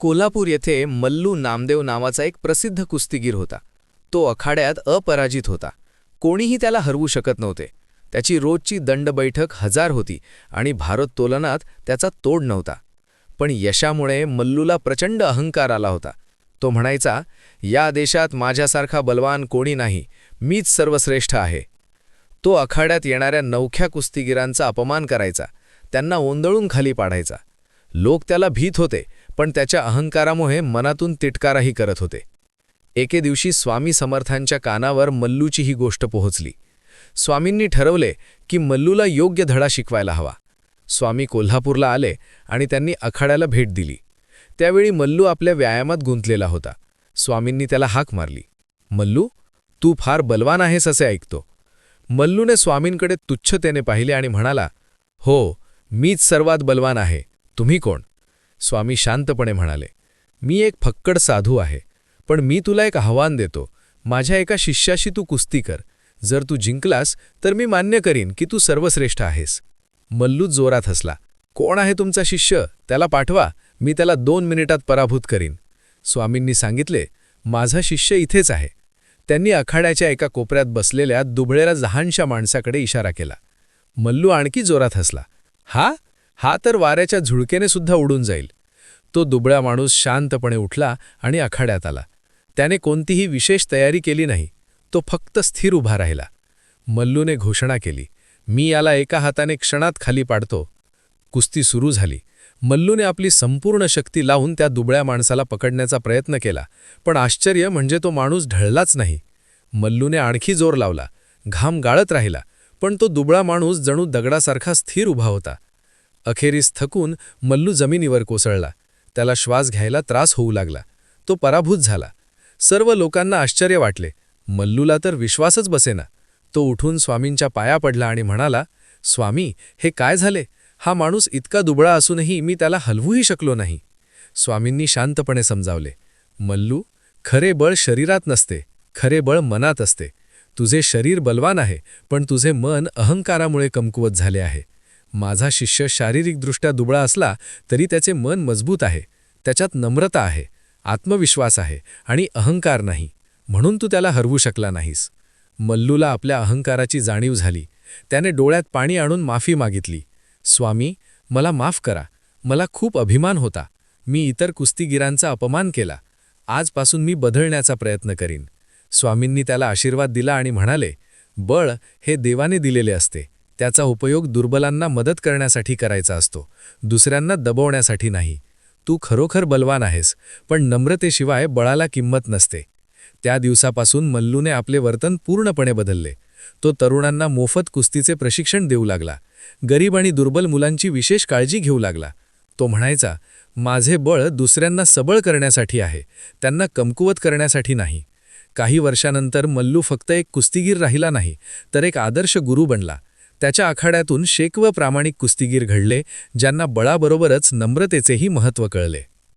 कोल्हापूर येथे मल्लू नामदेव नावाचा एक प्रसिद्ध कुस्तीगीर होता. तो अखाड्यात अपराजित होता. कोणीही त्याला हरवू शकत नव्हते. त्याची रोजची दंड बैठक हजार होती आणि भारोत्तोलनात त्याचा तोड नव्हता. पण यशामुळे मल्लूला प्रचंड अहंकार आला होता. तो म्हणायचा या देशात माझ्यासारखा बलवान कोणी नाही. मीच सर्वश्रेष्ठ आहे. तो आखाड्यात येणाऱ्या नवख्या कुस्तीगिरांचा अपमान करायचा. त्यांना ओंदळून खाली पाडायचा. लोक त्याला भीत होते. पण त्याच्या अहंकारामुळे मनातून तिटकाराही करत होते. एके दिवशी स्वामी समर्थांच्या कानावर मल्लूची ही गोष्ट पोहोचली. स्वामींनी ठरवले की मल्लूला योग्य धडा शिकवायला हवा. स्वामी कोल्हापूरला आले आणि त्यांनी आखाड्याला भेट दिली. त्यावेळी मल्लू आपल्या व्यायामात गुंतलेला होता. स्वामींनी त्याला हाक मारली. मल्लू तू फार बलवान आहेस असे ऐकतो. मल्लूने स्वामींकडे तुच्छतेने पाहिले आणि म्हणाला हो मीच सर्वात बलवान आहे. तुम्ही कोण? स्वामी शांतपणे म्हणाले मी एक फक्कड साधू आहे पण मी तुला एक आव्हान देतो. माझ्या एका शिष्याशी तू कुस्ती कर. जर तू जिंकलास तर मी मान्य करीन की तू सर्वश्रेष्ठ आहेस. मल्लू जोरात हसला कोण आहे तुमचा शिष्य? त्याला पाठवा. मी त्याला दोन मिनिटात पराभूत करीन. स्वामींनी सांगितले माझा शिष्य इथेच आहे. त्यांनी अखाड्याच्या एका कोपऱ्यात बसलेल्या दुबळेरा जहानशा माणसाकडे इशारा केला. मल्लू आणखी जोरात हसला हा? हा तर वाऱ्याच्या झुळकेने सुद्धा उडून जाईल. तो दुबळा माणूस शांतपणे उठला आणि आखाड्यात आला. त्याने कोणतीही विशेष तयारी केली नाही. तो फक्त स्थिर उभा राहिला. मल्लूने घोषणा केली मी याला एका हाताने क्षणात खाली पाडतो. कुस्ती सुरू झाली. मल्लूने आपली संपूर्ण शक्ती लावून त्या दुबळ्या माणसाला पकडण्याचा प्रयत्न केला पण आश्चर्य म्हणजे तो माणूस ढळलाच नाही. मल्लूने आणखी जोर लावला घाम गाळत राहिला पण तो दुबळा माणूस जणू दगडासारखा स्थिर उभा होता. अखेरीस थकून मल्लू जमिनीवर कोसळला. त्याला श्वास घ्यायला त्रास होऊ लागला. तो पराभूत झाला. सर्व लोकांना आश्चर्य वाटले. मल्लूला तर विश्वासच बसेना. तो उठून स्वामींच्या पाया पडला आणि म्हणाला स्वामी हे काय झाले? हा माणूस इतका दुबळा असूनही मी त्याला हलवूही शकलो नाही. स्वामींनी शांतपणे समजावले मल्लू खरे बळ शरीरात नसते. खरे बळ मनात असते. तुझे शरीर बलवान आहे पण तुझे मन अहंकारामुळे कमकुवत झाले आहे. माझा शिष्य शारीरिकदृष्ट्या दुबळा असला तरी त्याचे मन मजबूत आहे. त्याच्यात नम्रता आहे आत्मविश्वास आहे आणि अहंकार नाही. म्हणून तू त्याला हरवू शकला नाहीस. मल्लूला आपल्या अहंकाराची जाणीव झाली. त्याने डोळ्यात पाणी आणून माफी मागितली. स्वामी मला माफ करा. मला खूप अभिमान होता. मी इतर कुस्तीगिरांचा अपमान केला. आजपासून मी बदलण्याचा प्रयत्न करीन. स्वामींनी त्याला आशीर्वाद दिला आणि म्हणाले बळ हे देवाने दिलेले असते. त्याचा उपयोग दुर्बलांना मदत करण्यासाठी करायचा असतो. दुसऱ्यांना दबवण्यासाठी नाही. तू खरोखर बलवान आहेस पण नम्रतेशिवाय बळाला किंमत नसते. त्या दिवसापासून मल्लूने आपले वर्तन पूर्णपणे बदलले. तो तरुणांना मोफत कुस्तीचे प्रशिक्षण देऊ लागला. गरीब आणि दुर्बल मुलांची विशेष काळजी घेऊ लागला. तो म्हणायचा माझे बळ दुसऱ्यांना सबळ करण्यासाठी आहे. त्यांना कमकुवत करण्यासाठी नाही. काही वर्षानंतर मल्लू फक्त एक कुस्तीगीर राहिला नाही तर एक आदर्श गुरु बनला. त्याच्या आखाड्यातून शेकव प्रामाणिक कुस्तीगीर घडले ज्यांना बळाबरोबरच नम्रतेचेही महत्त्व कळले.